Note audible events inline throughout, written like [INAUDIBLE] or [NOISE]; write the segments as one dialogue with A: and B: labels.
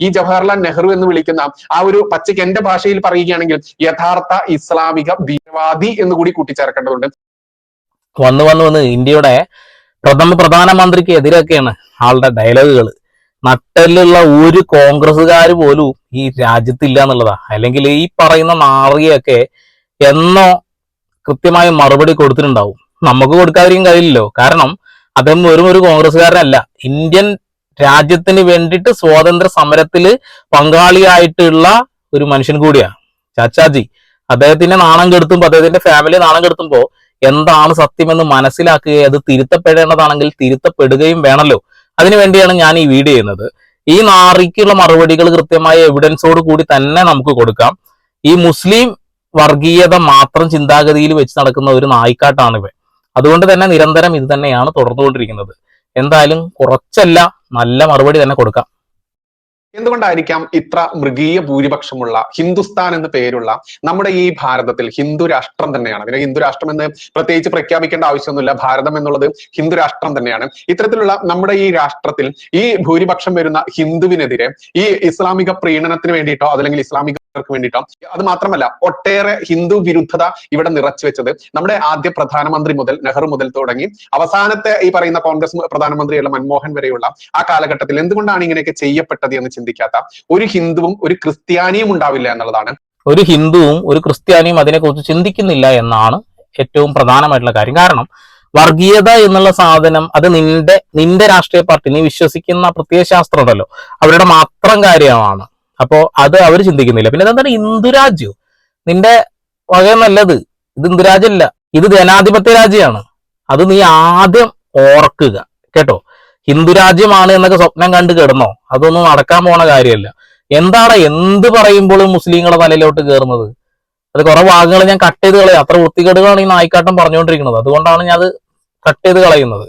A: ഈ ജവഹർലാൽ നെഹ്റു എന്ന് വിളിക്കുന്ന ആ ഒരു പച്ചയ്ക്ക് എന്റെ ഭാഷയിൽ പറയുകയാണെങ്കിൽ യഥാർത്ഥ ഇസ്ലാമിക ഭീകരവാദി എന്ന് കൂടി കൂട്ടിച്ചേർക്കേണ്ടതുണ്ട്.
B: വന്ന് വന്ന് വന്ന് ഇന്ത്യയുടെ പ്രഥമ പ്രധാനമന്ത്രിക്ക് എതിരൊക്കെയാണ് ആളുടെ ഡയലോഗുകൾ നട്ടലിലുള്ള ഒരു കോൺഗ്രസ്സുകാർ പോലും ഈ രാജ്യത്തില്ല എന്നുള്ളതാ. അല്ലെങ്കിൽ ഈ പറയുന്ന നാറിയൊക്കെ എന്നോ കൃത്യമായ മറുപടി കൊടുത്തിട്ടുണ്ടാവും. നമുക്ക് കൊടുക്കാതിരിക്കും കഴിയില്ലല്ലോ. കാരണം അദ്ദേഹം വെറും ഒരു കോൺഗ്രസ്സുകാരനല്ല. ഇന്ത്യൻ രാജ്യത്തിന് വേണ്ടിയിട്ട് സ്വാതന്ത്ര്യ സമരത്തിൽ പങ്കാളിയായിട്ടുള്ള ഒരു മനുഷ്യൻ കൂടിയാണ് ചാച്ചാജി. അദ്ദേഹത്തിന്റെ നാണം കെടുത്തുമ്പോ അദ്ദേഹത്തിന്റെ ഫാമിലി നാണം കെടുത്തുമ്പോ എന്താണ് സത്യമെന്ന് മനസ്സിലാക്കുകയും അത് തിരുത്തപ്പെടേണ്ടതാണെങ്കിൽ തിരുത്തപ്പെടുകയും വേണമല്ലോ അതിനുവേണ്ടിയാണ് ഞാൻ ഈ വീഡിയോ ചെയ്യുന്നത്. ഈ നാറിക്കുള്ള മറുപടികൾ കൃത്യമായ എവിഡൻസോട് കൂടി തന്നെ നമുക്ക് കൊടുക്കാം. ഈ മുസ്ലിം വർഗീയത മാത്രം ചിന്താഗതിയിൽ വെച്ച് നടക്കുന്ന ഒരു നായിക്കാട്ടാണ് ഇവൻ. അതുകൊണ്ട് തന്നെ നിരന്തരം ഇത് തന്നെയാണ് തുടർന്നുകൊണ്ടിരിക്കുന്നത്. എന്തായാലും കുറച്ചല്ല നല്ല മറുപടി തന്നെ കൊടുക്കാം.
A: എന്തുകൊണ്ടായിരിക്കാം ഇത്ര മൃഗീയ ഭൂരിപക്ഷമുള്ള ഹിന്ദുസ്ഥാൻ എന്ന പേരുള്ള നമ്മുടെ ഈ ഭാരതത്തിൽ ഹിന്ദു രാഷ്ട്രം തന്നെയാണ്? അതിനെ ഹിന്ദു രാഷ്ട്രം എന്ന് പ്രത്യേകിച്ച് പ്രഖ്യാപിക്കേണ്ട ആവശ്യമൊന്നുമില്ല. ഭാരതം എന്നുള്ളത് ഹിന്ദു രാഷ്ട്രം തന്നെയാണ്. ഇത്തരത്തിലുള്ള നമ്മുടെ ഈ രാഷ്ട്രത്തിൽ ഈ ഭൂരിപക്ഷം വരുന്ന ഹിന്ദുവിനെതിരെ ഈ ഇസ്ലാമിക പ്രീണനത്തിന് വേണ്ടിയിട്ടോ അതല്ലെങ്കിൽ ഇസ്ലാമിക വേണ്ടിയിട്ടോ അത് മാത്രമല്ല ഒട്ടേറെ ഹിന്ദു വിരുദ്ധത ഇവിടെ നിറച്ചു വെച്ചത് നമ്മുടെ ആദ്യ പ്രധാനമന്ത്രി മുതൽ നെഹ്റു മുതൽ തുടങ്ങി അവസാനത്തെ ഈ പറയുന്ന കോൺഗ്രസ് പ്രധാനമന്ത്രിയുള്ള മൻമോഹൻ വരെയുള്ള ആ കാലഘട്ടത്തിൽ എന്തുകൊണ്ടാണ് ഇങ്ങനെയൊക്കെ ചെയ്യപ്പെട്ടത് എന്ന് ചിന്തിക്കാത്ത ഒരു ഹിന്ദുവും ഒരു ക്രിസ്ത്യാനിയും ഉണ്ടാവില്ല എന്നുള്ളതാണ്.
B: ഒരു ഹിന്ദുവും ഒരു ക്രിസ്ത്യാനിയും അതിനെക്കുറിച്ച് ചിന്തിക്കുന്നില്ല എന്നാണ് ഏറ്റവും പ്രധാനമായിട്ടുള്ള കാര്യം. കാരണം വർഗീയത എന്നുള്ള സാധനം അത് നിന്റെ നിന്റെ രാഷ്ട്രീയ പാർട്ടി നീ വിശ്വസിക്കുന്ന പ്രത്യേക ശാസ്ത്രം ഉണ്ടല്ലോ അവരുടെ മാത്രം കാര്യമാണ്. അപ്പോ അത് അവർ ചിന്തിക്കുന്നില്ല. പിന്നെ എന്താണ് ഹിന്ദുരാജ്യം നിന്റെ വക നല്ലത് ഇത് ഹിന്ദുരാജ്യല്ല ഇത് ജനാധിപത്യ രാജ്യമാണ്. അത് നീ ആദ്യം ഓർക്കുക. കേട്ടോ? ഹിന്ദുരാജ്യമാണ് എന്നൊക്കെ സ്വപ്നം കണ്ട് കിടന്നോ? അതൊന്നും നടക്കാൻ പോണ കാര്യമല്ല. എന്താണ് എന്ത് പറയുമ്പോഴും മുസ്ലിങ്ങളെ തലയിലോട്ട് കയറുന്നത് അത് കുറെ ഭാഗങ്ങൾ ഞാൻ കട്ട് ചെയ്ത് കളയും. അത്ര വൃത്തികേടുകളാണ് ഈ നായിക്കാട്ടം പറഞ്ഞുകൊണ്ടിരിക്കുന്നത് അതുകൊണ്ടാണ് ഞാൻ അത് കട്ട് ചെയ്ത് കളയുന്നത്.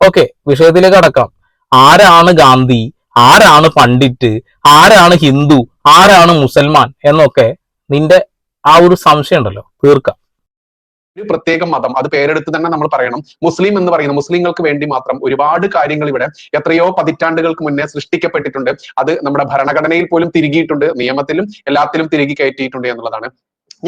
B: ഓക്കെ വിഷയത്തിലേക്ക് അടക്കാം ആരാണ് ഗാന്ധി? ആരാണ് പണ്ഡിറ്റ്? ആരാണ് ഹിന്ദു? ആരാണ് മുസൽമാൻ? എന്നൊക്കെ നിന്റെ ആ ഒരു സംശയം ഉണ്ടല്ലോ. തീർക്കാം.
A: ഒരു പ്രത്യേക മതം. അത് പേരെടുത്ത് തന്നെ നമ്മൾ പറയണം. മുസ്ലിം എന്ന് പറയുന്നത് മുസ്ലിങ്ങൾക്ക് വേണ്ടി മാത്രം ഒരുപാട് കാര്യങ്ങൾ ഇവിടെ എത്രയോ പതിറ്റാണ്ടുകൾക്ക് മുന്നേ സൃഷ്ടിക്കപ്പെട്ടിട്ടുണ്ട്. അത് നമ്മുടെ ഭരണഘടനയിൽ പോലും തിരികിയിട്ടുണ്ട്. നിയമത്തിലും എല്ലാത്തിലും തിരികെ കയറ്റിയിട്ടുണ്ട് എന്നുള്ളതാണ്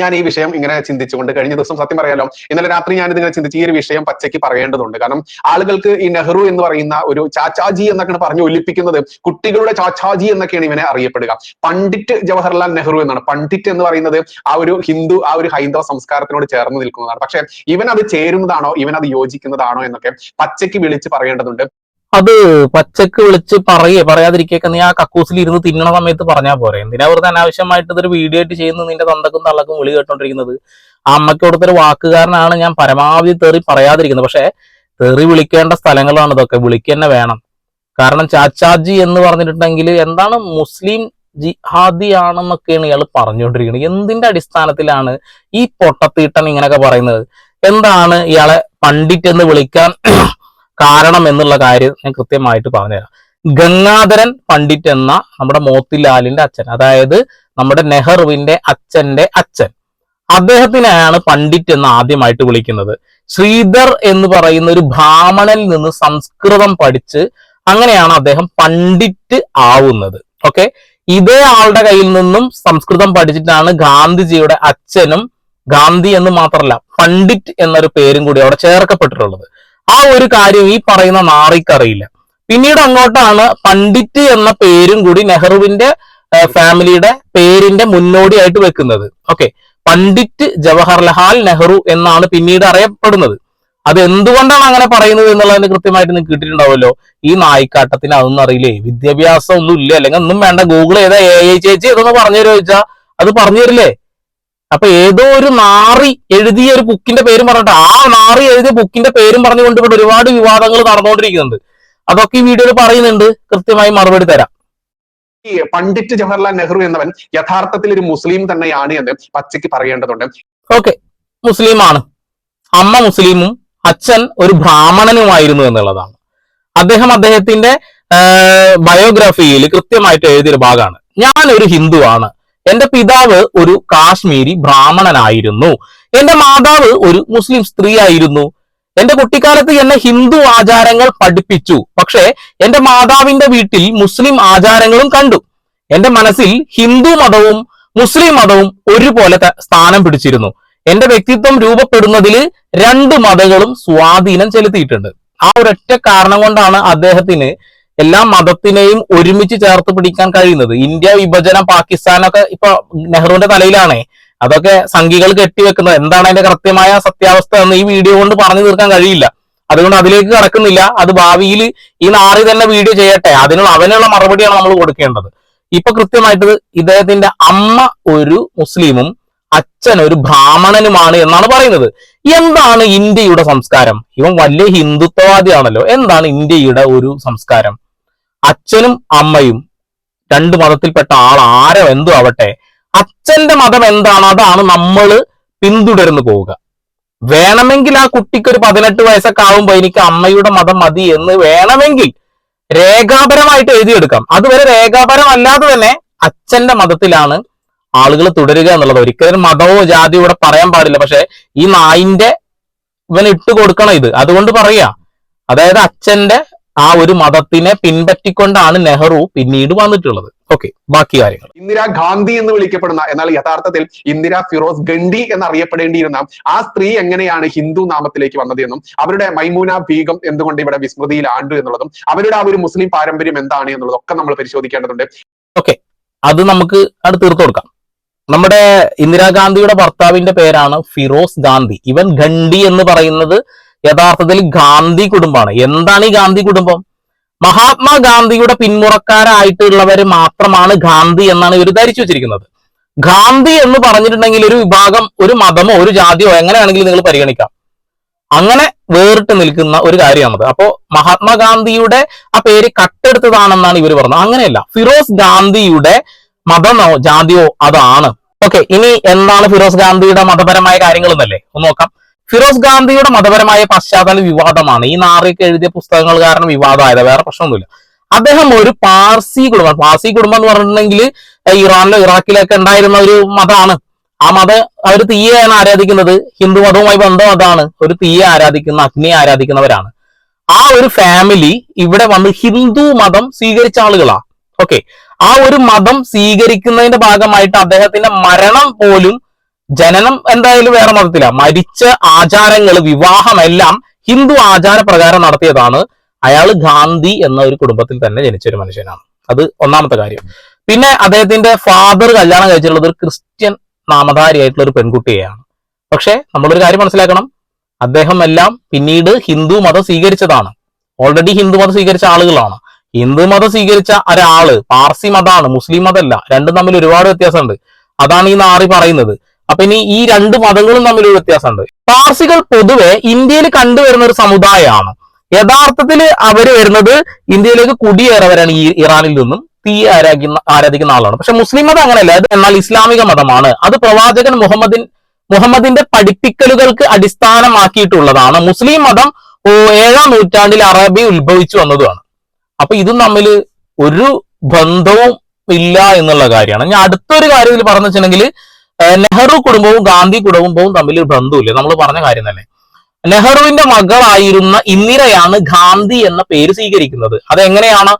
A: ഞാൻ ഈ വിഷയം ഇങ്ങനെ ചിന്തിച്ചുകൊണ്ട് കഴിഞ്ഞ ദിവസം സത്യം പറയാലോ ഇന്നലെ രാത്രി ഞാൻ ഇതിങ്ങനെ ചിന്തിച്ച് ഈ ഒരു വിഷയം പച്ചയ്ക്ക് പറയേണ്ടതുണ്ട്. കാരണം ആളുകൾക്ക് ഈ നെഹ്റു എന്ന് പറയുന്ന ഒരു ചാച്ചാജി എന്നൊക്കെയാണ് പറഞ്ഞു ഒലിപ്പിക്കുന്നത് കുട്ടികളുടെ ചാച്ചാജി എന്നൊക്കെയാണ് ഇവനെ അറിയപ്പെടുക. പണ്ഡിറ്റ് ജവഹർലാൽ നെഹ്റു എന്നാണ്. പണ്ഡിറ്റ് എന്ന് പറയുന്നത് ആ ഒരു ഹിന്ദു ആ ഒരു ഹൈന്ദവ സംസ്കാരത്തിനോട് ചേർന്ന് നിൽക്കുന്നതാണ്. പക്ഷെ ഇവൻ അത് ചേരുന്നതാണോ ഇവൻ അത് യോജിക്കുന്നതാണോ എന്നൊക്കെ പച്ചയ്ക്ക് വിളിച്ച് പറയേണ്ടതുണ്ട്.
B: അത് പച്ചക്ക് വിളിച്ച് പറയേ പറയാതിരിക്കൊക്കെ നീ ആ കക്കൂസിൽ ഇരുന്ന് തിന്നണ സമയത്ത് പറഞ്ഞാൽ പോരെ. എന്തിനാ വെറുതെ അനാവശ്യമായിട്ട് ഇതൊരു വീഡിയോ ആയിട്ട് ചെയ്യുന്നത്? നിന്റെ തന്തക്കും തള്ളക്കും വിളി കേട്ടോണ്ടിരിക്കുന്നത്. ആ അമ്മയ്ക്ക് കൊടുത്തൊരു വാക്കുകാരനാണ് ഞാൻ പരമാവധി തെറി പറയാതിരിക്കുന്നത്. പക്ഷേ തെറി വിളിക്കേണ്ട സ്ഥലങ്ങളാണ് ഇതൊക്കെ. വിളിക്കന്നെ വേണം. കാരണം ചാച്ചാജി എന്ന് പറഞ്ഞിട്ടുണ്ടെങ്കിൽ എന്താണ് മുസ്ലിം ജിഹാദി ആണെന്നൊക്കെയാണ് ഇയാൾ പറഞ്ഞുകൊണ്ടിരിക്കുന്നത് എന്തിന്റെ അടിസ്ഥാനത്തിലാണ് ഈ പൊട്ടത്തീട്ടൻ ഇങ്ങനെയൊക്കെ പറയുന്നത്? എന്താണ് ഇയാളെ പണ്ഡിറ്റ് എന്ന് വിളിക്കാൻ കാരണം എന്നുള്ള കാര്യം ഞാൻ കൃത്യമായിട്ട് പറഞ്ഞുതരാം ഗംഗാധരൻ പണ്ഡിറ്റ് എന്ന നമ്മുടെ മോത്തിലാലിന്റെ അച്ഛൻ അതായത് നമ്മുടെ നെഹ്റുവിന്റെ അച്ഛന്റെ അച്ഛൻ. അദ്ദേഹത്തിനെയാണ് പണ്ഡിറ്റ് എന്ന് ആദ്യമായിട്ട് വിളിക്കുന്നത്. ശ്രീധർ എന്ന് പറയുന്ന ഒരു ബ്രാഹ്മണനിൽ നിന്ന് സംസ്കൃതം പഠിച്ച് അങ്ങനെയാണ് അദ്ദേഹം പണ്ഡിറ്റ് ആവുന്നത്. ഓക്കെ ഇതേ ആളുടെ കയ്യിൽ നിന്നും സംസ്കൃതം പഠിച്ചിട്ടാണ് ഗാന്ധിജിയുടെ അച്ഛനും ഗാന്ധി എന്ന് മാത്രമല്ല പണ്ഡിറ്റ് എന്നൊരു പേരും കൂടി അവിടെ ചേർക്കപ്പെട്ടിട്ടുള്ളത്. ആ ഒരു കാര്യം ഈ പറയുന്ന നാറിക്കറിയില്ല. പിന്നീട് അങ്ങോട്ടാണ് പണ്ഡിറ്റ് എന്ന പേരും കൂടി നെഹ്റുവിന്റെ ഫാമിലിയുടെ പേരിന്റെ മുന്നോടിയായിട്ട് വെക്കുന്നത്. ഓക്കെ. പണ്ഡിറ്റ് ജവഹർലാൽ നെഹ്റു എന്നാണ് പിന്നീട് അറിയപ്പെടുന്നത്. അത് എന്തുകൊണ്ടാണ് അങ്ങനെ പറയുന്നത് എന്നുള്ളതിന് കൃത്യമായിട്ട് നിങ്ങൾ കിട്ടിയിട്ടുണ്ടാവുമല്ലോ. ഈ നായിക്കാട്ടത്തിന് അതൊന്നും അറിയില്ലേ? വിദ്യാഭ്യാസം ഒന്നും ഇല്ല അല്ലെങ്കിൽ ഒന്നും വേണ്ട. ഗൂഗിൾ ചെയ്താൽ എ ഐ ചേച്ചി ഇതൊന്ന് പറഞ്ഞു തരുമോ ചോദിച്ചാൽ അത് പറഞ്ഞു തരില്ലേ അപ്പൊ ഏതോ ഒരു നാറി എഴുതിയ ഒരു ബുക്കിന്റെ പേരും പറഞ്ഞിട്ട് ആ നാറി എഴുതിയ ബുക്കിന്റെ പേരും പറഞ്ഞുകൊണ്ട് ഇവിടെ ഒരുപാട് വിവാദങ്ങൾ നടന്നുകൊണ്ടിരിക്കുന്നുണ്ട്. അതൊക്കെ ഈ വീഡിയോയിൽ പറയുന്നുണ്ട്. കൃത്യമായി മറുപടി തരാം.
A: ഈ പണ്ഡിറ്റ് ജവഹർലാൽ നെഹ്റു എന്നവൻ യഥാർത്ഥത്തിൽ ഒരു മുസ്ലിം തന്നെയാണ് എന്ന് പച്ചയ്ക്ക് പറയേണ്ടതുണ്ട്.
B: ഓക്കെ. മുസ്ലിമാണ്. അമ്മ മുസ്ലിമും അച്ഛൻ ഒരു ബ്രാഹ്മണനുമായിരുന്നു എന്നുള്ളതാണ്. അദ്ദേഹം അദ്ദേഹത്തിന്റെ ബയോഗ്രഫിയിൽ കൃത്യമായിട്ട് എഴുതിയൊരു ഭാഗമാണ്. ഞാൻ ഒരു ഹിന്ദുവാണ്. എന്റെ പിതാവ് ഒരു കാശ്മീരി ബ്രാഹ്മണനായിരുന്നു. എന്റെ മാതാവ് ഒരു മുസ്ലിം സ്ത്രീ ആയിരുന്നു എന്റെ കുട്ടിക്കാലത്ത് എന്നെ ഹിന്ദു ആചാരങ്ങൾ പഠിപ്പിച്ചു. പക്ഷേ എന്റെ മാതാവിന്റെ വീട്ടിൽ മുസ്ലിം ആചാരങ്ങളും കണ്ടു. എന്റെ മനസ്സിൽ ഹിന്ദു മതവും മുസ്ലിം മതവും ഒരുപോലെ സ്ഥാനം പിടിച്ചിരുന്നു. എന്റെ വ്യക്തിത്വം രൂപപ്പെടുന്നതിൽ രണ്ട് മതങ്ങളും സ്വാധീനം ചെലുത്തിയിട്ടുണ്ട്. ആ ഒരൊറ്റ കാരണം കൊണ്ടാണ് അദ്ദേഹത്തിന് എല്ലാ മതത്തിനെയും ഒരുമിച്ച് ചേർത്ത് പിടിക്കാൻ കഴിയുന്നത്. ഇന്ത്യ വിഭജനം പാകിസ്ഥാനൊക്കെ ഇപ്പൊ നെഹ്റുവിന്റെ തലയിലാണേ. അതൊക്കെ സംഘികൾ കെട്ടിവെക്കുന്നത്. എന്താണ് അതിന്റെ കൃത്യമായ സത്യാവസ്ഥ എന്ന് ഈ വീഡിയോ കൊണ്ട് പറഞ്ഞു തീർക്കാൻ കഴിയില്ല. അതുകൊണ്ട് അതിലേക്ക് കടക്കുന്നില്ല. അത് ഭാവിയിൽ ഈ നാറി തന്നെ വീഡിയോ ചെയ്യട്ടെ. അതിനുള്ള അവനുള്ള മറുപടിയാണ് നമ്മൾ കൊടുക്കേണ്ടത്. ഇപ്പൊ കൃത്യമായിട്ട് ഇദ്ദേഹത്തിന്റെ അമ്മ ഒരു മുസ്ലിമും അച്ഛൻ ഒരു ബ്രാഹ്മണനുമാണ് എന്നാണ് പറയുന്നത്. എന്താണ് ഇന്ത്യയുടെ സംസ്കാരം? ഇവൻ വലിയ ഹിന്ദുത്വവാദിയാണല്ലോ. എന്താണ് ഇന്ത്യയുടെ ഒരു സംസ്കാരം? അച്ഛനും അമ്മയും രണ്ട് മതത്തിൽപ്പെട്ട ആൾ ആരോ എന്തോ ആവട്ടെ അച്ഛന്റെ മതം എന്താണ്? അതാണ് നമ്മൾ പിന്തുടർന്നു പോവുക. വേണമെങ്കിൽ ആ കുട്ടിക്ക് ഒരു പതിനെട്ട് വയസ്സൊക്കെ ആവുമ്പോൾ എനിക്ക് അമ്മയുടെ മതം മതി എന്ന് വേണമെങ്കിൽ രേഖാപരമായിട്ട് എഴുതിയെടുക്കാം. അതുവരെ രേഖാപരമല്ലാതെ തന്നെ അച്ഛന്റെ മതത്തിലാണ് ആളുകൾ തുടരുക എന്നുള്ളത്. ഒരിക്കലും മതമോ ജാതിയോ ഇവിടെ പറയാൻ പാടില്ല. പക്ഷെ ഈ നായിന്റെ ഇവൻ ഇട്ട് കൊടുക്കണം ഇത്. അതുകൊണ്ട് പറയാ അതായത് അച്ഛന്റെ ആ ഒരു മതത്തിനെ പിൻപറ്റിക്കൊണ്ടാണ് നെഹ്റു പിന്നീട് വന്നിട്ടുള്ളത്. ഓക്കെ ബാക്കി കാര്യങ്ങൾ.
A: ഇന്ദിരാ ഗാന്ധി എന്ന് വിളിക്കപ്പെടുന്ന എന്നാൽ യഥാർത്ഥത്തിൽ ഇന്ദിര ഫിറോസ് ഗണ്ഡി എന്നറിയപ്പെടേണ്ടിയിരുന്ന ആ സ്ത്രീ എങ്ങനെയാണ് ഹിന്ദു നാമത്തിലേക്ക് വന്നത് എന്നും അവരുടെ മൈമൂന ബീഗം എന്തുകൊണ്ട് ഇവിടെ വിസ്മൃതിയിൽ ആണ്ടു എന്നുള്ളതും അവരുടെ ആ ഒരു മുസ്ലിം പാരമ്പര്യം എന്താണ് എന്നുള്ളതും ഒക്കെ നമ്മൾ പരിശോധിക്കേണ്ടതുണ്ട്.
B: ഓക്കെ അത് നമുക്ക് അത് തീർത്തു കൊടുക്കാം. നമ്മുടെ ഇന്ദിരാഗാന്ധിയുടെ ഭർത്താവിന്റെ പേരാണ് ഫിറോസ് ഗാന്ധി. ഇവൻ ഗണ്ഡി എന്ന് പറയുന്നത് യഥാർത്ഥത്തിൽ ഗാന്ധി കുടുംബമാണ്. എന്താണ് ഈ ഗാന്ധി കുടുംബം? മഹാത്മാഗാന്ധിയുടെ പിന്മുറക്കാരായിട്ടുള്ളവര് മാത്രമാണ് ഗാന്ധി എന്നാണ് ഇവർ ധരിച്ചു വെച്ചിരിക്കുന്നത്. ഗാന്ധി എന്ന് പറഞ്ഞിട്ടുണ്ടെങ്കിൽ ഒരു വിഭാഗം ഒരു മതമോ ഒരു ജാതിയോ എങ്ങനെയാണെങ്കിലും നിങ്ങൾ പരിഗണിക്കാം. അങ്ങനെ വേറിട്ട് നിൽക്കുന്ന ഒരു കാര്യമാണത്. അപ്പോ മഹാത്മാഗാന്ധിയുടെ ആ പേര് കട്ടെടുത്തതാണെന്നാണ് ഇവർ പറഞ്ഞത്. അങ്ങനെയല്ല. ഫിറോസ് ഗാന്ധിയുടെ മതമോ ജാതിയോ അതാണ്. ഓക്കെ ഇനി എന്താണ് ഫിറോസ് ഗാന്ധിയുടെ മതപരമായ കാര്യങ്ങൾ എന്നല്ലേ? ഒന്ന് നോക്കാം. ഫിറോസ് ഗാന്ധിയുടെ മതപരമായ പശ്ചാത്തല വിവാദമാണ്. ഈ നാറിയൊക്കെ എഴുതിയ പുസ്തകങ്ങൾ കാരണം വിവാദമായത്. വേറെ പ്രശ്നമൊന്നുമില്ല. അദ്ദേഹം ഒരു പാർസി കുടുംബം പാർസി കുടുംബം എന്ന് പറഞ്ഞിട്ടുണ്ടെങ്കിൽ ഇറാനിലോ ഇറാഖിലൊക്കെ ഉണ്ടായിരുന്ന ഒരു മതമാണ്. ആ മത അവർ തീയെയാണ് ആരാധിക്കുന്നത്. ഹിന്ദു മതവുമായി ബന്ധം അതാണ്. ഒരു തീയെ ആരാധിക്കുന്ന അഗ്നിയെ ആരാധിക്കുന്നവരാണ്. ആ ഒരു ഫാമിലി ഇവിടെ വന്ന് ഹിന്ദു മതം സ്വീകരിച്ച ആളുകളാ. ഓക്കെ ആ ഒരു മതം സ്വീകരിക്കുന്നതിന്റെ ഭാഗമായിട്ട് അദ്ദേഹത്തിന്റെ മരണം പോലും ജനനം എന്തായാലും വേറെ മതത്തില. മരിച്ച ആചാരങ്ങൾ വിവാഹമെല്ലാം ഹിന്ദു ആചാരപ്രകാരം നടത്തിയതാണ്. അയാൾ ഗാന്ധി എന്ന ഒരു കുടുംബത്തിൽ തന്നെ ജനിച്ച ഒരു മനുഷ്യനാണ്. അത് ഒന്നാമത്തെ കാര്യം. പിന്നെ അദ്ദേഹത്തിന്റെ ഫാദർ കല്യാണം കഴിച്ചിട്ടുള്ളത് ഒരു ക്രിസ്ത്യൻ നാമധാരിയായിട്ടുള്ള ഒരു പെൺകുട്ടിയെയാണ്. പക്ഷെ നമ്മളൊരു കാര്യം മനസ്സിലാക്കണം. അദ്ദേഹം എല്ലാം പിന്നീട് ഹിന്ദു മതം സ്വീകരിച്ചതാണ്. ഓൾറെഡി ഹിന്ദു മതം സ്വീകരിച്ച ആളുകളാണ്. ഹിന്ദു മതം സ്വീകരിച്ച ഒരാൾ പാർസി മതമാണ് മുസ്ലിം മതമല്ല രണ്ടും തമ്മിൽ ഒരുപാട് വ്യത്യാസമുണ്ട്. അതാണ് ഈ നാറി പറയുന്നത്. അപ്പൊ ഇനി ഈ രണ്ട് മതങ്ങളും തമ്മിലൊരു വ്യത്യാസമുണ്ട്. പാർസികൾ പൊതുവെ ഇന്ത്യയിൽ കണ്ടുവരുന്ന ഒരു സമുദായമാണ്. യഥാർത്ഥത്തിൽ അവർ വരുന്നത് ഇന്ത്യയിലേക്ക് കുടിയേറവരാണ് ഈ ഇറാനിൽ നിന്നും തീ ആരാധിക്കുന്ന ആരാധിക്കുന്ന ആളാണ്. പക്ഷെ മുസ്ലിം മതം അങ്ങനെയല്ല. എന്നാൽ ഇസ്ലാമിക മതമാണ്. അത് പ്രവാചകൻ മുഹമ്മദിൻ മുഹമ്മദിന്റെ പഠിപ്പിക്കലുകൾക്ക് അടിസ്ഥാനമാക്കിയിട്ടുള്ളതാണ്. മുസ്ലിം മതം ഏഴാം നൂറ്റാണ്ടിൽ അറബി ഉത്ഭവിച്ചു വന്നതുമാണ്. അപ്പൊ ഇതും തമ്മിൽ ഒരു ബന്ധവും ഇല്ല എന്നുള്ള കാര്യമാണ്. ഞാൻ അടുത്തൊരു കാര്യം ഇതിൽ പറഞ്ഞു വെച്ചിട്ടുണ്ടെങ്കിൽ നെഹ്റു കുടുംബവും ഗാന്ധി കുടുംബവും തമ്മിൽ ഒരു ബന്ധമില്ല നമ്മൾ പറഞ്ഞ കാര്യം തന്നെ. നെഹ്റുവിന്റെ മകളായിരുന്ന ഇന്ദിരയാണ് ഗാന്ധി എന്ന പേര് സ്വീകരിക്കുന്നത്. അതെങ്ങനെയാണ്?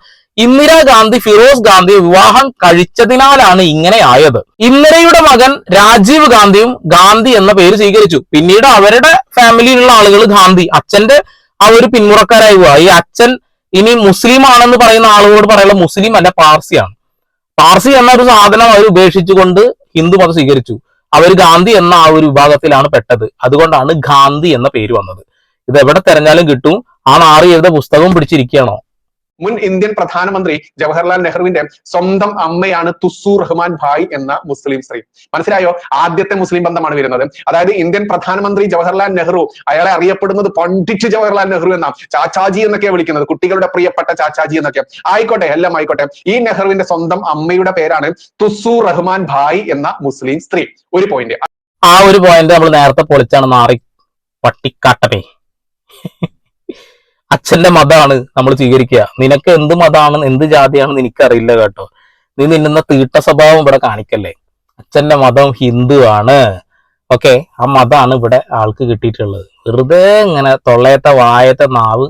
B: ഇന്ദിരാഗാന്ധി ഫിറോസ് ഗാന്ധി വിവാഹം കഴിച്ചതിനാലാണ് ഇങ്ങനെ ആയത് ഇന്ദിരയുടെ മകൻ രാജീവ് ഗാന്ധിയും ഗാന്ധി എന്ന പേര് സ്വീകരിച്ചു. പിന്നീട് അവരുടെ ഫാമിലിയിലുള്ള ആളുകൾ ഗാന്ധി. അച്ഛന്റെ ആ ഒരു പിന്മുറക്കാരായി പോവാ ഈ അച്ഛൻ ഇനി മുസ്ലിം ആണെന്ന് പറയുന്ന ആളുകളോട് പറയുന്നത് മുസ്ലിം അല്ല പാർസിയാണ്. പാർസി എന്ന ഒരു സാധനം അവർ ഉപേക്ഷിച്ചുകൊണ്ട് ഹിന്ദു മതം സ്വീകരിച്ചു. അവർ ഗാന്ധി എന്ന ആ ഒരു വിഭാഗത്തിലാണ് പെട്ടത്. അതുകൊണ്ടാണ് ഗാന്ധി എന്ന പേര് വന്നത്. ഇത് എവിടെ തെരഞ്ഞാലും കിട്ടും. ആ നാറി എഴുത പുസ്തകവും പിടിച്ചിരിക്കുകയാണോ?
A: മുൻ ഇന്ത്യൻ പ്രധാനമന്ത്രി ജവഹർലാൽ നെഹ്റുവിന്റെ സ്വന്തം അമ്മയാണ് തുസു റഹ്മാൻ ഭായ് എന്ന മുസ്ലിം സ്ത്രീ. മനസ്സിലായോ? ആദ്യത്തെ മുസ്ലിം ബന്ധമാണ് വരുന്നത്. അതായത് ഇന്ത്യൻ പ്രധാനമന്ത്രി ജവഹർലാൽ നെഹ്റു അയാളെ അറിയപ്പെടുന്നത് പണ്ഡിറ്റ് ജവഹർലാൽ നെഹ്റു എന്ന ചാച്ചാജി എന്നൊക്കെ വിളിക്കുന്നത്. കുട്ടികളുടെ പ്രിയപ്പെട്ട ചാച്ചാജി എന്നൊക്കെ. ആയിക്കോട്ടെ എല്ലാം ആയിക്കോട്ടെ. ഈ നെഹ്റുവിന്റെ സ്വന്തം അമ്മയുടെ പേരാണ് തുസു റഹ്മാൻ ഭായ് എന്ന മുസ്ലിം സ്ത്രീ. ഒരു പോയിന്റ്
B: ആ ഒരു പോയിന്റ് നമ്മൾ നേരത്തെ പൊളിച്ചാണ് മാറി പട്ടിക്കാട്ടനെ അച്ഛന്റെ മതമാണ് നമ്മൾ സ്വീകരിക്കുക. നിനക്ക് എന്ത് മതമാണ് എന്ത് ജാതിയാണെന്ന് എനിക്കറിയില്ല കേട്ടോ. നീ നിന്നുന്ന തീട്ട സ്വഭാവം ഇവിടെ കാണിക്കല്ലേ? അച്ഛന്റെ മതം ഹിന്ദു ആണ്. ഓക്കെ ആ മതമാണ് ഇവിടെ ആൾക്ക് കിട്ടിയിട്ടുള്ളത്. വെറുതെ ഇങ്ങനെ തൊള്ളയത്തെ വായത്തെ നാവ്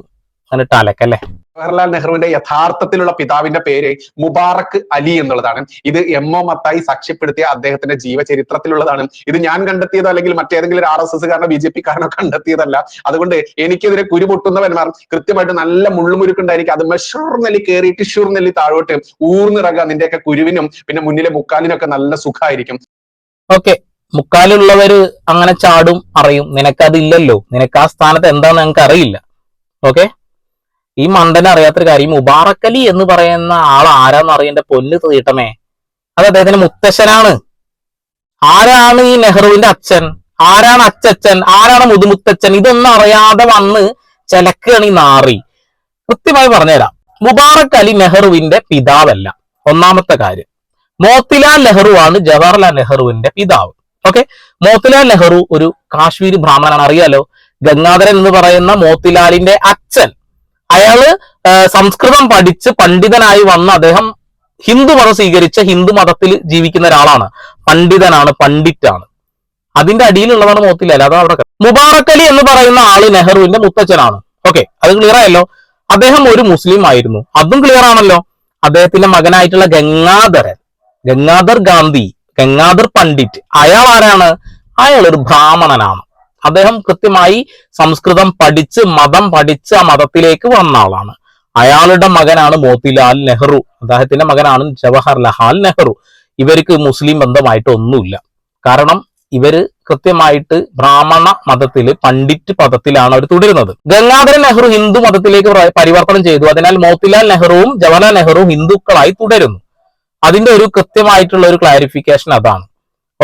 B: അങ്ങനെ ഇട്ട് അലക്കല്ലേ?
A: ജവഹർലാൽ നെഹ്റുവിന്റെ യഥാർത്ഥത്തിലുള്ള പിതാവിന്റെ പേര് മുബാറക് അലി എന്നുള്ളതാണ്. ഇത് എം ഒ മത്തായി സാക്ഷ്യപ്പെടുത്തിയ അദ്ദേഹത്തിന്റെ ജീവചരിത്രത്തിലുള്ളതാണ്. ഇത് ഞാൻ കണ്ടെത്തിയതോ അല്ലെങ്കിൽ മറ്റേതെങ്കിലും ഒരു ആർ എസ് എസ് കാരനോ ബി ജെ പി കാരനോ കണ്ടെത്തിയതല്ല. അതുകൊണ്ട് എനിക്കെതിരെ കുരുപൊട്ടുന്നവന്മാർ കൃത്യമായിട്ട് നല്ല മുള്ളുമുരുക്കുണ്ടായിരിക്കും. അത് മെഷൂർ നെല്ലി കയറിയിട്ട് ഷൂർ നെല്ലി താഴോട്ട് ഊർന്നിറങ്ങുക. നിന്റെയൊക്കെ കുരുവിനും പിന്നെ മുന്നിലെ മുക്കാലിനൊക്കെ നല്ല സുഖമായിരിക്കും.
B: ഓക്കെ. മുക്കാലുള്ളവര് അങ്ങനെ ചാടും അറിയും. നിനക്കതില്ലല്ലോ. നിനക്ക് ആ സ്ഥാനത്ത് എന്താന്ന് ഞങ്ങൾക്ക് അറിയില്ല ഓക്കെ? ഈ മണ്ടനെ അറിയാത്തൊരു കാര്യം മുബാറക്കലി എന്ന് പറയുന്ന ആൾ ആരാന്ന് അറിയേണ്ട? പൊന്ന് തീട്ടമേ. അത് അദ്ദേഹത്തിന്റെ മുത്തശ്ശനാണ്. ആരാണ് ഈ നെഹ്റുവിന്റെ അച്ഛൻ? ആരാണ് അച്ചച്ഛൻ ആരാണ് മുതുമുത്തച്ഛൻ? ഇതൊന്നും അറിയാതെ വന്ന് ചെലക്കണി നാറി. കൃത്യമായി പറഞ്ഞുതരാം. മുബാറക് അലി നെഹ്റുവിന്റെ പിതാവല്ല. ഒന്നാമത്തെ കാര്യം. മോത്തിലാൽ നെഹ്റു ആണ് ജവഹർലാൽ നെഹ്റുവിന്റെ പിതാവ്. ഓക്കെ? മോത്തിലാൽ നെഹ്റു ഒരു കാശ്മീരി ബ്രാഹ്മണനാണ് അറിയാലോ? ഗംഗാധരൻ എന്ന് പറയുന്ന മോത്തിലാലിന്റെ അച്ഛൻ. അയാൾ സംസ്കൃതം പഠിച്ച് പണ്ഡിതനായി വന്ന അദ്ദേഹം ഹിന്ദു മതം സ്വീകരിച്ച ഹിന്ദു മതത്തിൽ ജീവിക്കുന്ന ഒരാളാണ്. പണ്ഡിതനാണ് പണ്ഡിറ്റാണ്. അതിന്റെ അടിയിലുള്ളതാണ് മോത്തിലാൽ അതാണ് അവിടെ മുബാറക് അലി എന്ന് പറയുന്ന ആൾ നെഹ്റുവിന്റെ മുത്തച്ഛനാണ്. ഓക്കെ അത് ക്ലിയർ ആയല്ലോ? അദ്ദേഹം ഒരു മുസ്ലിം ആയിരുന്നു. അതും ക്ലിയർ ആണല്ലോ? അദ്ദേഹത്തിന്റെ മകനായിട്ടുള്ള ഗംഗാധരൻ ഗംഗാധർ ഗാന്ധി ഗംഗാധർ പണ്ഡിറ്റ്. അയാൾ ആരാണ്? അയാൾ ഒരു ബ്രാഹ്മണനാണ്. അദ്ദേഹം കൃത്യമായി സംസ്കൃതം പഠിച്ച് മതം പഠിച്ച് ആ മതത്തിലേക്ക് വന്ന ആളാണ്. അയാളുടെ മകനാണ് മോത്തിലാൽ നെഹ്റു. അദ്ദേഹത്തിന്റെ മകനാണ് ജവഹർലാൽ നെഹ്റു. ഇവർക്ക് മുസ്ലിം ബന്ധമായിട്ട് ഒന്നുമില്ല. കാരണം ഇവർ കൃത്യമായിട്ട് ബ്രാഹ്മണ മതത്തിൽ പണ്ഡിറ്റ് പദത്തിലാണ് അവർ തുടരുന്നത്. ഗംഗാധര നെഹ്റു ഹിന്ദു മതത്തിലേക്ക് പരിവർത്തനം ചെയ്തു. അതിനാൽ മോത്തിലാൽ നെഹ്റുവും ജവഹർലാൽ നെഹ്റുവും ഹിന്ദുക്കളായി തുടരുന്നു. അതിന്റെ ഒരു കൃത്യമായിട്ടുള്ള ഒരു ക്ലാരിഫിക്കേഷൻ അതാണ്.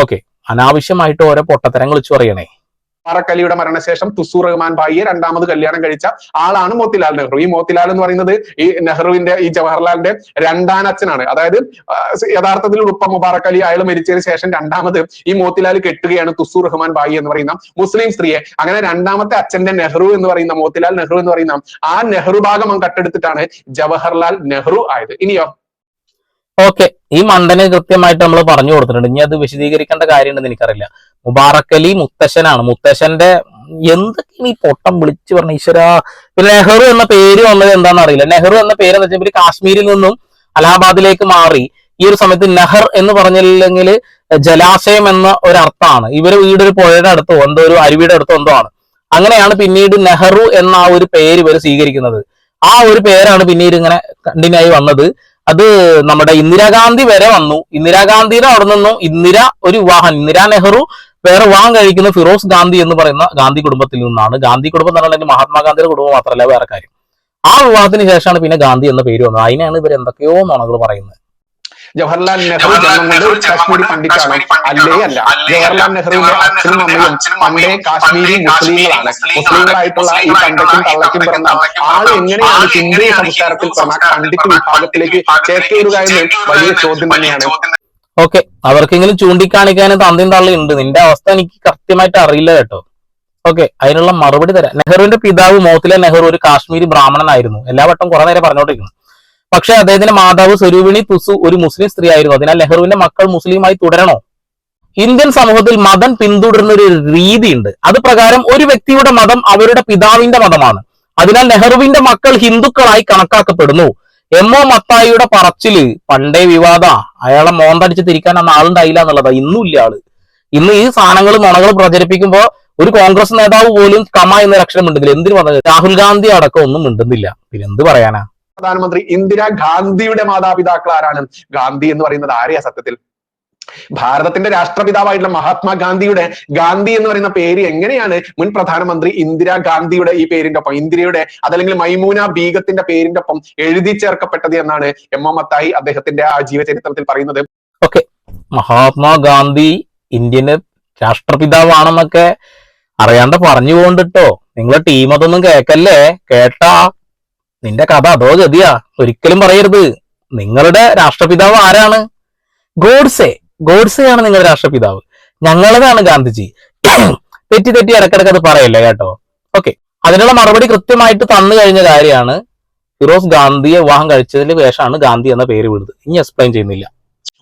B: ഓക്കെ അനാവശ്യമായിട്ട് ഓരോ പൊട്ടത്തരങ്ങൾ വെച്ച് പറയണേ.
A: മുബാറക് അലിയുടെ മരണശേഷം തുസൂർ റഹ്മാൻ ഭായിയെ രണ്ടാമത് കല്യാണം കഴിച്ച ആളാണ് മോത്തിലാൽ നെഹ്റു. ഈ മോത്തിലാൽ എന്ന് പറയുന്നത് ഈ നെഹ്റുവിന്റെ ഈ ജവഹർലാലിന്റെ രണ്ടാം അച്ഛനാണ്. അതായത് യഥാർത്ഥത്തിൽ ഉപ്പ മുബാറക് അലി അയാൾ മരിച്ചതിന് ശേഷം രണ്ടാമത് ഈ മോത്തിലാൽ കെട്ടുകയാണ് തുസൂർ റഹ്മാൻ ഭായി എന്ന് പറയുന്ന മുസ്ലിം സ്ത്രീയെ. അങ്ങനെ രണ്ടാമത്തെ അച്ഛന്റെ നെഹ്റു എന്ന് പറയുന്ന മോത്തിലാൽ നെഹ്റു എന്ന് പറയുന്ന ആ നെഹ്റു ഭാഗം കട്ടെടുത്തിട്ടാണ് ജവഹർലാൽ നെഹ്റു ആയത്. ഇനിയോ?
B: ഓക്കെ ഈ മണ്ടനെ കൃത്യമായിട്ട് നമ്മൾ പറഞ്ഞു കൊടുത്തിട്ടുണ്ട്. ഇനി അത് വിശദീകരിക്കേണ്ട കാര്യമുണ്ടെന്ന് എനിക്കറിയില്ല. മുബാറക് അലി മുത്തശ്ശനാണ്. മുത്തശ്ശന്റെ എന്തൊക്കെയാണ് ഈ പൊട്ടം വിളിച്ചു പറഞ്ഞ ഈശ്വര? പിന്നെ നെഹ്റു എന്ന പേര് വന്നത് എന്താണെന്ന് അറിയില്ല. നെഹ്റു എന്ന പേര് എന്ന് വെച്ചാൽ കാശ്മീരിൽ നിന്നും അലഹാബാദിലേക്ക് മാറി. ഈ ഒരു സമയത്ത് നെഹർ എന്ന് പറഞ്ഞില്ലെങ്കിൽ ജലാശയം എന്ന ഒരു അർത്ഥമാണ് ഇവർ വീടൊരു പുഴയുടെ അടുത്തോ എന്തോ ഒരു അരുവിയുടെ അടുത്തോ എന്തോ ആണ്. അങ്ങനെയാണ് പിന്നീട് നെഹ്റു എന്ന ആ ഒരു പേര് ഇവർ സ്വീകരിക്കുന്നത്. ആ ഒരു പേരാണ് പിന്നീട് ഇങ്ങനെ കണ്ടിന്യൂ ആയി വന്നത്. അത് നമ്മുടെ ഇന്ദിരാഗാന്ധി വരെ വന്നു. ഇന്ദിരാഗാന്ധിയുടെ അവിടെ നിന്നും ഇന്ദിര ഒരു വിവാഹം ഇന്ദിരാ നെഹ്റു വേറെ വിവാഹം കഴിക്കുന്ന ഫിറോസ് ഗാന്ധി എന്ന് പറയുന്ന ഗാന്ധി കുടുംബത്തിൽ നിന്നാണ്. ഗാന്ധി കുടുംബം എന്ന് പറഞ്ഞാൽ മഹാത്മാഗാന്ധിയുടെ കുടുംബം മാത്രമല്ല വേറെ കാര്യം. ആ വിവാഹത്തിന് ശേഷമാണ് പിന്നെ ഗാന്ധി എന്ന പേര് വന്നത്. അതിനാണ് ഇവർ എന്തൊക്കെയോ നുണകൾ പറയുന്നത്.
A: ജവഹർലാൽ നെഹ്റു ജന്മം കൊണ്ട് കാശ്മീരി പണ്ഡിറ്റാണ്. അല്ലേ അല്ല. ജവഹർലാൽ നെഹ്റുവിന്റെ അച്ഛനും അമ്മയും പണ്ടേ കാശ്മീരി മുസ്ലിങ്ങളാണ്. മുസ്ലിങ്ങളായിട്ടുള്ള ഈ പണ്ടയ്ക്കും തള്ളയ്ക്കും പിറന്ന ആൾ എങ്ങനെയാണ് ഹിന്ദു സംസ്കാരത്തിൽ പിറന്ന പണ്ഡിറ്റ് വിഭാഗത്തിലേക്ക് ചേക്കേറുക എന്ന് വലിയ ചോദ്യം തന്നെയാണ്.
B: ഓക്കെ. അവർക്കെങ്കിലും ചൂണ്ടിക്കാണിക്കാനും തന്തയും തള്ളി ഉണ്ട്. നിന്റെ അവസ്ഥ എനിക്ക് കൃത്യമായിട്ട് അറിയില്ല കേട്ടോ. ഓക്കെ. അതിനുള്ള മറുപടി തരാം. നെഹ്റുവിന്റെ പിതാവ് മോത്തിലാൽ നെഹ്റു ഒരു കാശ്മീരി ബ്രാഹ്മണനായിരുന്നു. എല്ലാ വട്ടം കുറെ നേരം പറഞ്ഞോണ്ടിരിക്കുന്നു പക്ഷെ അദ്ദേഹത്തിന്റെ മാതാവ് സ്വരൂപിണി തുസു ഒരു മുസ്ലിം സ്ത്രീ ആയിരുന്നു അതിനാൽ നെഹ്റുവിന്റെ മക്കൾ മുസ്ലിമായി തുടരണോ? ഇന്ത്യൻ സമൂഹത്തിൽ മതം പിന്തുടരുന്ന ഒരു രീതിയുണ്ട്. അത് പ്രകാരം ഒരു വ്യക്തിയുടെ മതം അവരുടെ പിതാവിന്റെ മതമാണ്. അതിനാൽ നെഹ്റുവിന്റെ മക്കൾ ഹിന്ദുക്കളായി കണക്കാക്കപ്പെടുന്നു. എം ഒ മത്തായിയുടെ പറച്ചിൽ പണ്ടേ വിവാദ. അയാളെ മോന്തടിച്ച് തിരിക്കാൻ അന്ന് ആളുണ്ടായില്ല എന്നുള്ളതാ. ഇന്നും ഇല്ല ആൾ. ഇന്ന് ഈ സാധനങ്ങൾ നുണകൾ പ്രചരിപ്പിക്കുമ്പോ ഒരു കോൺഗ്രസ് നേതാവ് പോലും കമ എന്ന അക്ഷരം മിണ്ടുന്നില്ല. എന്തിനു പറഞ്ഞത്? രാഹുൽ ഗാന്ധി അടക്കം ഒന്നും മിണ്ടുന്നില്ല. പിന്നെ എന്ത് പറയാനാ?
A: പ്രധാനമന്ത്രി ഇന്ദിരാ ഗാന്ധിയുടെ മാതാപിതാക്കൾ ആരാണ്? ഗാന്ധി എന്ന് പറയുന്നത് ആരെയാ സത്യത്തിൽ? ഭാരതത്തിന്റെ രാഷ്ട്രപിതാവായിട്ടുള്ള മഹാത്മാഗാന്ധിയുടെ ഗാന്ധി എന്ന് പറയുന്ന പേര് എങ്ങനെയാണ് മുൻ പ്രധാനമന്ത്രി ഇന്ദിരാഗാന്ധിയുടെ ഈ പേരിന്റെ ഒപ്പം ഇന്ദിരയുടെ അതല്ലെങ്കിൽ മൈമൂന ബീഗത്തിന്റെ പേരിന്റെ ഒപ്പം എഴുതി ചേർക്കപ്പെട്ടത് എന്നാണ് എം എം മത്തായി അദ്ദേഹത്തിന്റെ ആ ജീവചരിത്രത്തിൽ പറയുന്നത്.
B: ഓക്കെ മഹാത്മാഗാന്ധി ഇന്ത്യന് രാഷ്ട്രപിതാവാണെന്നൊക്കെ അറിയാണ്ട് പറഞ്ഞു പോകണ്ടിട്ടോ നിങ്ങളെ ടീം അതൊന്നും കേക്കല്ലേ കേട്ടാ നിന്റെ കഥ അതോ ഗതിയാ? ഒരിക്കലും പറയരുത്. നിങ്ങളുടെ രാഷ്ട്രപിതാവ് ആരാണ്? ഗോഡ്സെ. ഗോഡ്സെയാണ് നിങ്ങളുടെ രാഷ്ട്രപിതാവ്. ഞങ്ങളതാണ് ഗാന്ധിജി. [CLEARS THROAT] തെറ്റി തെറ്റി ഇടക്കിടക്ക് അത് പറയല്ലേ കേട്ടോ? ഓക്കെ അതിനുള്ള മറുപടി കൃത്യമായിട്ട് തന്നു കഴിഞ്ഞ കാര്യമാണ് ഫിറോസ് ഗാന്ധിയെ വിവാഹം കഴിച്ചതിന് ശേഷമാണ് ഗാന്ധി എന്ന പേര് വിടുന്നത്. ഇനി എക്സ്പ്ലെയിൻ ചെയ്യുന്നില്ല.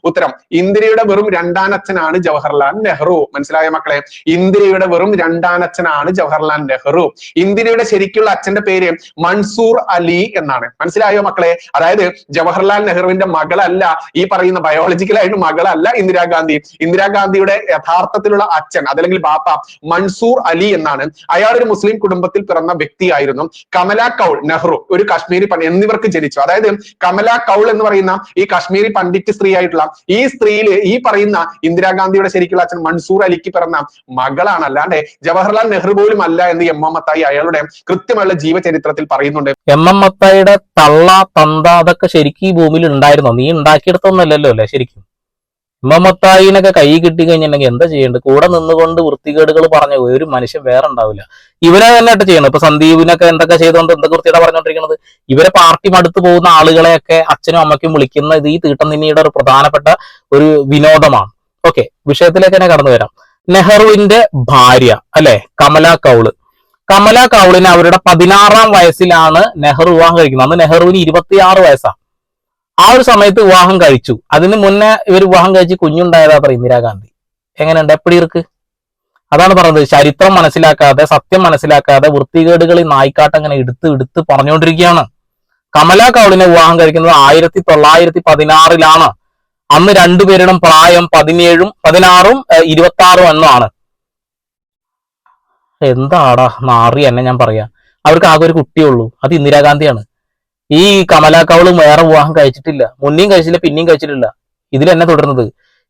A: ഉത്തരം ഇന്ദിരയുടെ വെറും രണ്ടാനച്ഛനാണ് ജവഹർലാൽ നെഹ്റു. മനസ്സിലായ മക്കളെ? ഇന്ദിരയുടെ വെറും രണ്ടാനച്ഛനാണ് ജവഹർലാൽ നെഹ്റു. ഇന്ദിരയുടെ ശരിക്കുള്ള അച്ഛന്റെ പേര് മൻസൂർ അലി എന്നാണ്. മനസ്സിലായോ മക്കളെ? അതായത് ജവഹർലാൽ നെഹ്റുവിന്റെ മകളല്ല ഈ പറയുന്ന ബയോളജിക്കലായിട്ട് മകളല്ല ഇന്ദിരാഗാന്ധി ഇന്ദിരാഗാന്ധിയുടെ യഥാർത്ഥത്തിലുള്ള അച്ഛൻ അതല്ലെങ്കിൽ ബാപ്പ മൻസൂർ അലി എന്നാണ്. അയാൾ ഒരു മുസ്ലിം കുടുംബത്തിൽ പിറന്ന വ്യക്തിയായിരുന്നു. കമല കൗൾ നെഹ്റു ഒരു കാശ്മീരി പണ്ഡിറ്റ് എന്നിവർക്ക് ജനിച്ചു. അതായത് കമല കൗൾ എന്ന് പറയുന്ന ഈ കാശ്മീരി പണ്ഡിറ്റ് സ്ത്രീ ആയിട്ടുള്ള ഈ സ്ത്രീയിൽ ഈ പറയുന്ന ഇന്ദിരാഗാന്ധിയുടെ ശരിക്കുള്ള അച്ഛൻ മൻസൂർ അലിക്ക് പിറന്ന മകളാണ്. അല്ലാണ്ട് ജവഹർലാൽ നെഹ്റു പോലും അല്ല എന്ന് എം എം മത്തായി അയാളുടെ കൃത്യമായുള്ള ജീവചരിത്രത്തിൽ പറയുന്നുണ്ട്.
B: എം എം മത്തായിയുടെ തള്ള തന്ത അതൊക്കെ ശരിക്കും ഈ ഭൂമിയിൽ ഉണ്ടായിരുന്നോ? നീ ഉണ്ടാക്കിയെടുത്തൊന്നല്ലല്ലോ അല്ലേ ശരിക്കും? എം കൈ കിട്ടി കഴിഞ്ഞിട്ടുണ്ടെങ്കിൽ എന്താ ചെയ്യേണ്ടത്? കൂടെ നിന്നുകൊണ്ട് വൃത്തികേടുകൾ പറഞ്ഞ ഒരു മനുഷ്യൻ വേറെ ഉണ്ടാവില്ല. ഇവരെ തന്നെ ആയിട്ട് ചെയ്യണം. ഇപ്പൊ സന്ദീപിനൊക്കെ എന്തൊക്കെ ചെയ്തുകൊണ്ട് എന്തൊക്കെ വൃത്തിയുടെ പറഞ്ഞുകൊണ്ടിരിക്കുന്നത് ഇവരെ പാർട്ടി മടുത്തു പോകുന്ന ആളുകളെയൊക്കെ അച്ഛനും അമ്മയ്ക്കും വിളിക്കുന്ന ഇത് ഈ തീട്ടം നിന്നിയുടെ ഒരു പ്രധാനപ്പെട്ട ഒരു വിനോദമാണ്. ഓക്കെ വിഷയത്തിലേക്ക് തന്നെ കടന്നു വരാം. നെഹ്റുവിന്റെ ഭാര്യ അല്ലെ? കമല കൗൾ. കമല കൗളിന് അവരുടെ പതിനാറാം വയസ്സിലാണ് നെഹ്റു വിവാഹം കഴിക്കുന്നത്. അന്ന് നെഹ്റുവിന് ഇരുപത്തിയാറ് വയസ്സാ. ആ ഒരു സമയത്ത് വിവാഹം കഴിച്ചു. അതിന് മുന്നേ ഇവർ വിവാഹം കഴിച്ച് കുഞ്ഞുണ്ടായതാ പറയും ഇന്ദിരാഗാന്ധി. എങ്ങനെയുണ്ട്? എപ്പടി ഇർക്ക് അതാണ് പറയുന്നത് ചരിത്രം മനസ്സിലാക്കാതെ സത്യം മനസ്സിലാക്കാതെ വൃത്തികേടുകളിൽ നായിക്കാട്ട് അങ്ങനെ എടുത്ത് എടുത്ത് പറഞ്ഞുകൊണ്ടിരിക്കുകയാണ് കമല കൗളിനെ വിവാഹം കഴിക്കുന്നത് ആയിരത്തി തൊള്ളായിരത്തി പതിനാറിലാണ്. അന്ന് രണ്ടുപേരുടെ പ്രായം പതിനേഴും പതിനാറും ഇരുപത്തി ആറും എന്നാണ് എന്താടാ? മാറി എന്നെ ഞാൻ പറയാ. അവർക്ക് ആകെ ഒരു കുട്ടിയുള്ളൂ അത് ഇന്ദിരാഗാന്ധിയാണ്. ഈ കമലാക്കാവളും വേറെ വിവാഹം കഴിച്ചിട്ടില്ല. മുന്നേയും കഴിച്ചില്ല പിന്നെയും കഴിച്ചിട്ടില്ല. ഇതിൽ എന്നെ തുടർന്നത്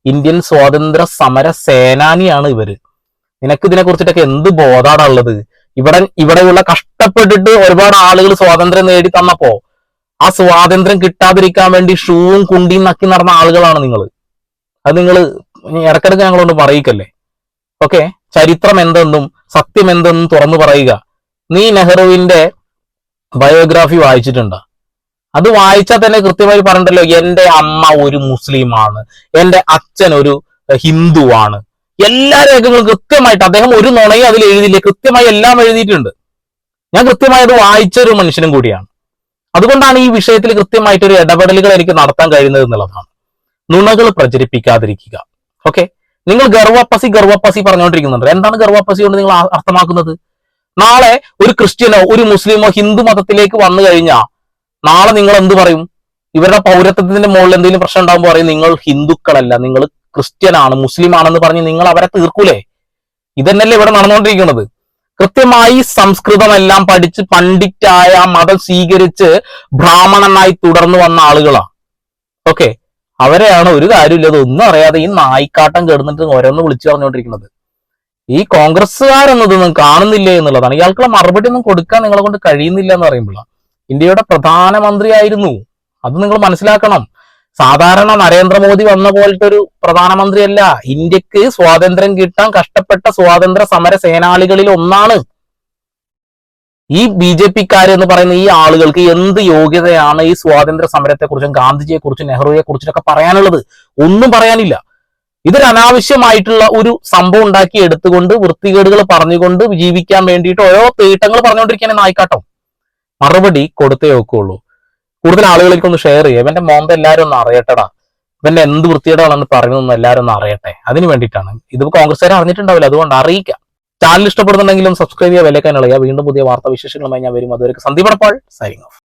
B: ഇന്ത്യൻ സ്വാതന്ത്ര്യ സമര സേനാനിയാണ് ഇവർ. നിനക്ക് ഇതിനെ കുറിച്ചിട്ടൊക്കെ എന്ത് ബോധാണ് ഉള്ളത്? ഇവിടെ ഇവിടെയുള്ള കഷ്ടപ്പെട്ടിട്ട് ഒരുപാട് ആളുകൾ സ്വാതന്ത്ര്യം നേടി തന്നപ്പോ ആ സ്വാതന്ത്ര്യം കിട്ടാതിരിക്കാൻ വേണ്ടി ഷൂവും കുണ്ടിയും നക്കി നടന്ന ആളുകളാണ് നിങ്ങൾ അത് നിങ്ങൾ ഇടക്കിടക്ക് ഞങ്ങളോട് പറയിക്കല്ലേ? ഓക്കെ? ചരിത്രം എന്തെന്നും സത്യം എന്തെന്നും തുറന്നു പറയുക. നീ നെഹ്റുവിന്റെ ബയോഗ്രാഫി വായിച്ചിട്ടുണ്ടോ? അത് വായിച്ചാൽ തന്നെ കൃത്യമായി പറഞ്ഞിട്ടല്ലോ എന്റെ അമ്മ ഒരു മുസ്ലിമാണ് എന്റെ അച്ഛൻ ഒരു ഹിന്ദുവാണ്. എല്ലാ രേഖകളും കൃത്യമായിട്ട് അദ്ദേഹം ഒരു നുണയും അതിൽ എഴുതിയില്ല കൃത്യമായി എല്ലാം എഴുതിയിട്ടുണ്ട്. ഞാൻ കൃത്യമായി അത് വായിച്ച ഒരു മനുഷ്യനും കൂടിയാണ്. അതുകൊണ്ടാണ് ഈ വിഷയത്തിൽ കൃത്യമായിട്ട് ഒരു ഇടപെടലുകൾ എനിക്ക് നടത്താൻ കഴിയുന്നത് എന്നുള്ളതാണ്. നുണകൾ പ്രചരിപ്പിക്കാതിരിക്കുക. ഓക്കെ? നിങ്ങൾ ഗർവപ്പസി ഗർവപ്പസി പറഞ്ഞുകൊണ്ടിരിക്കുന്നുണ്ട്. എന്താണ് ഗർവപ്പസി കൊണ്ട് നിങ്ങൾ അർത്ഥമാക്കുന്നത്? നാളെ ഒരു ക്രിസ്ത്യനോ ഒരു മുസ്ലിമോ ഹിന്ദു മതത്തിലേക്ക് വന്നു കഴിഞ്ഞാൽ നാളെ നിങ്ങൾ എന്ത് പറയും? ഇവരുടെ പൗരത്വത്തിന്റെ മുകളിൽ എന്തെങ്കിലും പ്രശ്നം ഉണ്ടാകുമ്പോൾ പറയും നിങ്ങൾ ഹിന്ദുക്കളല്ല നിങ്ങൾ ക്രിസ്ത്യനാണ് മുസ്ലിം ആണെന്ന് പറഞ്ഞ് നിങ്ങൾ അവരെ തീർക്കൂലേ? ഇതന്നെയല്ലേ ഇവിടെ നടന്നുകൊണ്ടിരിക്കുന്നത്. കൃത്യമായി സംസ്കൃതമെല്ലാം പഠിച്ച് പണ്ഡിറ്റായ മതം സ്വീകരിച്ച് ബ്രാഹ്മണനായി തുടർന്നു വന്ന ആളുകളാണ് ഓക്കെ? അവരെയാണ് ഒരു കാര്യമില്ലത് ഒന്നും അറിയാതെ ഈ നായിക്കാട്ടം കേടുന്നിട്ട് ഓരോന്ന് വിളിച്ചു പറഞ്ഞുകൊണ്ടിരിക്കുന്നത്. ഈ കോൺഗ്രസ്സുകാരെന്നതൊന്നും കാണുന്നില്ലേ എന്നുള്ളതാണ്. ഇയാൾക്കുള്ള മറുപടി ഒന്നും കൊടുക്കാൻ നിങ്ങളെ കൊണ്ട് കഴിയുന്നില്ല എന്ന് പറയുമ്പോഴാണ് ഇന്ത്യയുടെ പ്രധാനമന്ത്രിയായിരുന്നു. അത് നിങ്ങൾ മനസ്സിലാക്കണം. സാധാരണ നരേന്ദ്രമോദി വന്ന പോലത്തെ ഒരു പ്രധാനമന്ത്രിയല്ല. ഇന്ത്യയ്ക്ക് സ്വാതന്ത്ര്യം കിട്ടാൻ കഷ്ടപ്പെട്ട സ്വാതന്ത്ര്യ സമര സേനാളികളിൽ ഒന്നാണ് ഈ ബി ജെ പിക്കാരെന്ന് പറയുന്ന ഈ ആളുകൾക്ക് എന്ത് യോഗ്യതയാണ് ഈ സ്വാതന്ത്ര്യ സമരത്തെ കുറിച്ചും ഗാന്ധിജിയെ കുറിച്ചും നെഹ്റുവിനെ കുറിച്ചൊക്കെ പറയാനുള്ളത്. ഒന്നും പറയാനില്ല. ഇതൊരു അനാവശ്യമായിട്ടുള്ള ഒരു സംഭവം ഉണ്ടാക്കി എടുത്തുകൊണ്ട് വൃത്തികേടുകൾ പറഞ്ഞുകൊണ്ട് ജീവിക്കാൻ വേണ്ടിയിട്ട് ഓരോ തീട്ടങ്ങൾ പറഞ്ഞുകൊണ്ടിരിക്കുകയാണ് നായിക്കാട്ടം. മറുപടി കൊടുത്തേ ഒക്കുള്ളൂ. കൂടുതൽ ആളുകളിലേക്ക് ഒന്ന് ഷെയർ ചെയ്യുക ഇവന്റെ മോന്ത എല്ലാവരും ഒന്ന് അറിയട്ടടാ. ഇവന്റെ എന്ത് വൃത്തികേടാണെന്ന് പറയുന്നതെന്ന് എല്ലാവരും ഒന്ന് അറിയട്ടെ. അതിന് വേണ്ടിയിട്ടാണ്. ഇത് കോൺഗ്രസ്സുകാരെ അറിഞ്ഞിട്ടുണ്ടാവില്ല. അതുകൊണ്ട് അറിയിക്കാം. ചാനൽ ഇഷ്ടപ്പെടുന്നുണ്ടെങ്കിലും സബ്സ്ക്രൈബ് ചെയ്യുക വിലക്കാൻ ഇളയുക. വീണ്ടും പുതിയ വാർത്താ വിശേഷങ്ങളുമായി ഞാൻ വരും. അതുവരെ സന്ദീപ് സൈനിങ് ഓഫ്